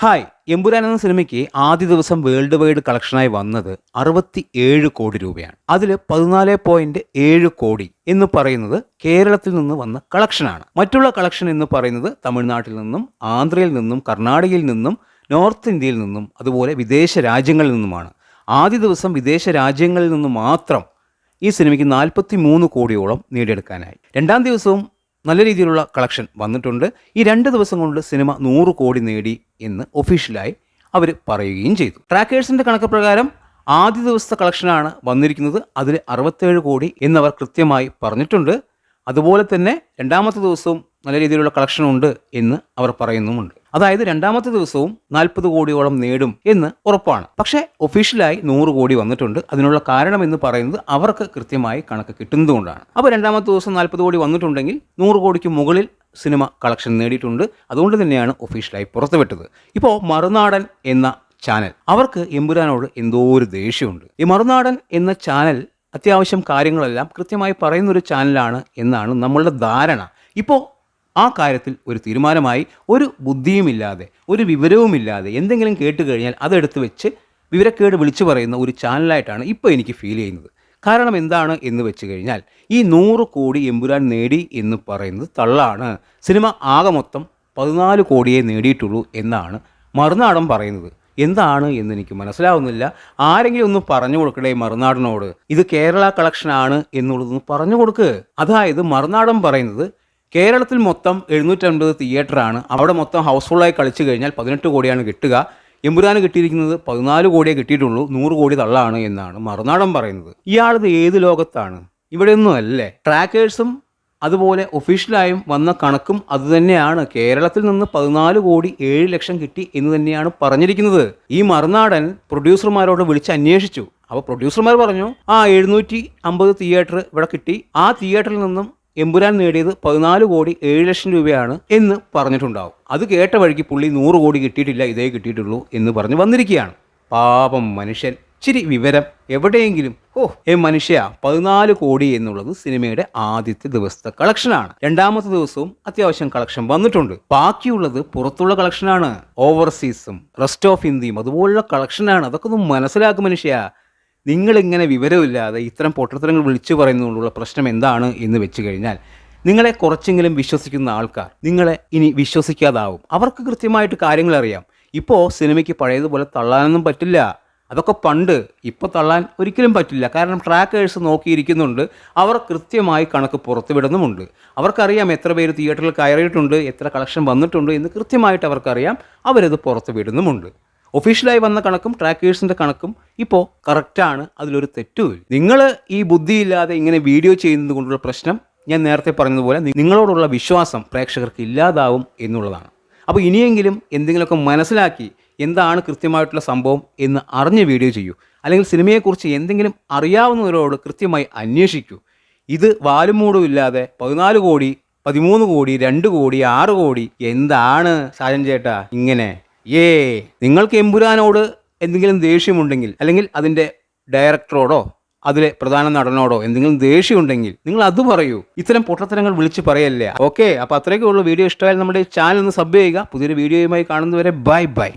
Hi Empuraan എന്ന സിനിമയ്ക്ക് ആദ്യ ദിവസം വേൾഡ് വൈഡ് കളക്ഷനായി വന്നത് അറുപത്തി ഏഴ് കോടി രൂപയാണ്. അതിൽ പതിനാല് പോയിന്റ് ഏഴ് കോടി എന്ന് പറയുന്നത് കേരളത്തിൽ നിന്ന് വന്ന കളക്ഷനാണ്. മറ്റുള്ള കളക്ഷൻ എന്ന് പറയുന്നത് തമിഴ്നാട്ടിൽ നിന്നും ആന്ധ്രയിൽ നിന്നും കർണാടകയിൽ നിന്നും നോർത്ത് ഇന്ത്യയിൽ നിന്നും അതുപോലെ വിദേശ രാജ്യങ്ങളിൽ നിന്നുമാണ്. ആദ്യ ദിവസം വിദേശ രാജ്യങ്ങളിൽ നിന്ന് മാത്രം ഈ സിനിമയ്ക്ക് നാൽപ്പത്തി മൂന്ന് കോടിയോളം നേടിയെടുക്കാനായി. രണ്ടാം ദിവസവും നല്ല രീതിയിലുള്ള കളക്ഷൻ വന്നിട്ടുണ്ട്. ഈ രണ്ട് ദിവസം കൊണ്ട് സിനിമ നൂറ് കോടി നേടി എന്ന് ഒഫീഷ്യലായി അവർ പറയുകയും ചെയ്തു. ട്രാക്കേഴ്സിന്റെ കണക്ക് പ്രകാരം ആദ്യ ദിവസത്തെ കളക്ഷനാണ് വന്നിരിക്കുന്നത്. അതിൽ അറുപത്തേഴ് കോടി എന്നവർ കൃത്യമായി പറഞ്ഞിട്ടുണ്ട്. അതുപോലെ തന്നെ രണ്ടാമത്തെ ദിവസവും നല്ല രീതിയിലുള്ള കളക്ഷൻ ഉണ്ട് എന്ന് അവർ പറയുന്നുമുണ്ട്. അതായത് രണ്ടാമത്തെ ദിവസവും നാൽപ്പത് കോടിയോളം നേടും എന്ന് ഉറപ്പാണ്. പക്ഷേ ഒഫീഷ്യലായി നൂറ് കോടി വന്നിട്ടുണ്ട്. അതിനുള്ള കാരണം എന്ന് പറയുന്നത് അവർക്ക് കൃത്യമായി കണക്ക് കിട്ടുന്നതുകൊണ്ടാണ്. അപ്പോൾ രണ്ടാമത്തെ ദിവസം നാൽപ്പത് കോടി വന്നിട്ടുണ്ടെങ്കിൽ നൂറ് കോടിക്ക് മുകളിൽ സിനിമ കളക്ഷൻ നേടിയിട്ടുണ്ട്. അതുകൊണ്ട് തന്നെയാണ് ഒഫീഷ്യലായി പുറത്തുവിട്ടത്. ഇപ്പോൾ മറുനാടൻ എന്ന ചാനൽ അവർക്ക് എമ്പുരാനോട് എന്തോ ഒരു ദേഷ്യമുണ്ട്. ഈ മറുനാടൻ എന്ന ചാനൽ അത്യാവശ്യം കാര്യങ്ങളെല്ലാം കൃത്യമായി പറയുന്നൊരു ചാനലാണ് എന്നാണ് നമ്മളുടെ ധാരണ. ഇപ്പോൾ ആ കാര്യത്തിൽ ഒരു തീരുമാനമായി ഒരു ബുദ്ധിയുമില്ലാതെ ഒരു വിവരവുമില്ലാതെ എന്തെങ്കിലും കേട്ട് കഴിഞ്ഞാൽ അതെടുത്ത് വെച്ച് വിവരക്കേട് വിളിച്ചു പറയുന്ന ഒരു ചാനലായിട്ടാണ് ഇപ്പോൾ എനിക്ക് ഫീൽ ചെയ്യുന്നത്. കാരണം എന്താണ് എന്ന് വെച്ച് കഴിഞ്ഞാൽ ഈ നൂറ് കോടി എമ്പുരാൻ നേടി എന്ന് പറയുന്നത് തള്ളാണ്. സിനിമ ആകെ മൊത്തം പതിനാല് കോടിയെ നേടിയിട്ടുള്ളൂ എന്നാണ് മറുനാടൻ പറയുന്നത്. എന്താണ് എന്ന് എനിക്ക് മനസ്സിലാവുന്നില്ല. ആരെങ്കിലും ഒന്ന് പറഞ്ഞു കൊടുക്കണേ മറുനാടനോട്. ഇത് കേരള കളക്ഷനാണ് എന്നുള്ളതൊന്ന് പറഞ്ഞു കൊടുക്ക്. അതായത് മറുനാടൻ പറയുന്നത് കേരളത്തിൽ മൊത്തം എഴുന്നൂറ്റമ്പത് തിയേറ്ററാണ് അവിടെ മൊത്തം ഹൗസ്ഫുള്ളായി കളിച്ചു കഴിഞ്ഞാൽ പതിനെട്ട് കോടിയാണ് കിട്ടുക. എമ്പുരാന് കിട്ടിയിരിക്കുന്നത് പതിനാല് കോടിയെ കിട്ടിയിട്ടുള്ളൂ. നൂറ് കോടി തള്ളാണ് എന്നാണ് മറുനാടൻ പറയുന്നത്. ഇയാളിത് ഏത് ലോകത്താണ്? ഇവിടെയൊന്നും അല്ലേ ട്രാക്കേഴ്സും അതുപോലെ ഒഫീഷ്യലായും വന്ന കണക്കും അതുതന്നെയാണ്. കേരളത്തിൽ നിന്ന് പതിനാല് കോടി ഏഴ് ലക്ഷം കിട്ടി എന്ന് തന്നെയാണ് പറഞ്ഞിരിക്കുന്നത്. ഈ മറുനാടൻ പ്രൊഡ്യൂസർമാരോട് വിളിച്ച് അന്വേഷിച്ചു. അപ്പോൾ പ്രൊഡ്യൂസർമാർ പറഞ്ഞു ആ എഴുന്നൂറ്റി അമ്പത് തിയേറ്റർ ഇവിടെ കിട്ടി. ആ തിയേറ്ററിൽ നിന്നും എമ്പുരാൻ നേടിയത് പതിനാല് കോടി ഏഴ് ലക്ഷം രൂപയാണ് എന്ന് പറഞ്ഞിട്ടുണ്ടാവും. അത് കേട്ട വഴിക്ക് പുള്ളി നൂറ് കോടി കിട്ടിയിട്ടില്ല ഇതേ കിട്ടിയിട്ടുള്ളൂ എന്ന് പറഞ്ഞ് വന്നിരിക്കുകയാണ്. പാപം മനുഷ്യൻ. ഇച്ചിരി വിവരം എവിടെയെങ്കിലും ഓ ഏ മനുഷ്യ പതിനാല് കോടി എന്നുള്ളത് സിനിമയുടെ ആദ്യത്തെ ദിവസത്തെ കളക്ഷനാണ് രണ്ടാമത്തെ ദിവസവും അത്യാവശ്യം കളക്ഷൻ വന്നിട്ടുണ്ട്. ബാക്കിയുള്ളത് പുറത്തുള്ള കളക്ഷനാണ് ഓവർസീസും റെസ്റ്റ് ഓഫ് ഇന്ത്യയും അതുപോലുള്ള കളക്ഷനാണ് അതൊക്കെ ഒന്ന് മനസ്സിലാക്കും മനുഷ്യ. നിങ്ങളിങ്ങനെ വിവരമില്ലാതെ ഇത്തരം പൊട്ടത്തരങ്ങൾ വിളിച്ചു പറയുന്നതുകൊണ്ടുള്ള പ്രശ്നം എന്താണ് എന്ന് വെച്ച് കഴിഞ്ഞാൽ നിങ്ങളെ കുറച്ചെങ്കിലും വിശ്വസിക്കുന്ന ആൾക്കാർ നിങ്ങളെ ഇനി വിശ്വസിക്കാതാവും. അവർക്ക് കൃത്യമായിട്ട് കാര്യങ്ങൾ അറിയാം. ഇപ്പോൾ സിനിമയ്ക്ക് പഴയതുപോലെ തള്ളാനൊന്നും പറ്റില്ല. അതൊക്കെ പണ്ട് ഇപ്പോൾ തള്ളാൻ ഒരിക്കലും പറ്റില്ല. കാരണം ട്രാക്കേഴ്സ് നോക്കിയിരിക്കുന്നുണ്ട്. അവർ കൃത്യമായി കണക്ക് പുറത്തുവിടുന്നുമുണ്ട്. അവർക്കറിയാം എത്ര പേര് തിയേറ്ററിൽ കയറിയിട്ടുണ്ട് എത്ര കളക്ഷൻ വന്നിട്ടുണ്ട് എന്ന് കൃത്യമായിട്ട് അവർക്കറിയാം. അവരത് പുറത്ത് വിടുന്നുമുണ്ട് ഒഫീഷ്യലായി വന്ന കണക്കും ട്രാക്കേഴ്സിന്റെ കണക്കും ഇപ്പോൾ കറക്റ്റാണ് അതിലൊരു തെറ്റുമില്ല നിങ്ങൾ ഈ ബുദ്ധിയില്ലാതെ ഇങ്ങനെ വീഡിയോ ചെയ്യുന്നത് കൊണ്ടുള്ള പ്രശ്നം ഞാൻ നേരത്തെ പറഞ്ഞതുപോലെ നിങ്ങളോടുള്ള വിശ്വാസം പ്രേക്ഷകർക്ക് ഇല്ലാതാവും എന്നുള്ളതാണ്. അപ്പോൾ ഇനിയെങ്കിലും എന്തെങ്കിലുമൊക്കെ മനസ്സിലാക്കി എന്താണ് കൃത്യമായിട്ടുള്ള സംഭവം എന്ന് അറിഞ്ഞ് വീഡിയോ ചെയ്യൂ. അല്ലെങ്കിൽ സിനിമയെക്കുറിച്ച് എന്തെങ്കിലും അറിയാവുന്നവരോട് കൃത്യമായി അന്വേഷിക്കൂ. ഇത് വാലുമൂടും ഇല്ലാതെ പതിനാല് കോടി പതിമൂന്ന് കോടി രണ്ട് കോടി ആറ് കോടി എന്താണ് സാജൻ ചേട്ടാ ഇങ്ങനെ ഏ നിങ്ങൾക്ക് എമ്പുരാനോട് എന്തെങ്കിലും ദേഷ്യമുണ്ടെങ്കിൽ അല്ലെങ്കിൽ അതിന്റെ ഡയറക്ടറോടോ അതിലെ പ്രധാന നടനോടോ എന്തെങ്കിലും ദേഷ്യമുണ്ടെങ്കിൽ നിങ്ങൾ അത് പറയൂ. ഇത്തരം പൊട്ടത്തരങ്ങൾ വിളിച്ച് പറയല്ലേ? ഓക്കെ അപ്പോൾ അത്രയൊക്കെ വീഡിയോ ഇഷ്ടമായാൽ നമ്മുടെ ചാനൽ ഒന്ന് സബ് ചെയ്യുക. പുതിയൊരു വീഡിയോയുമായി കാണുന്നവരെ ബൈ ബൈ.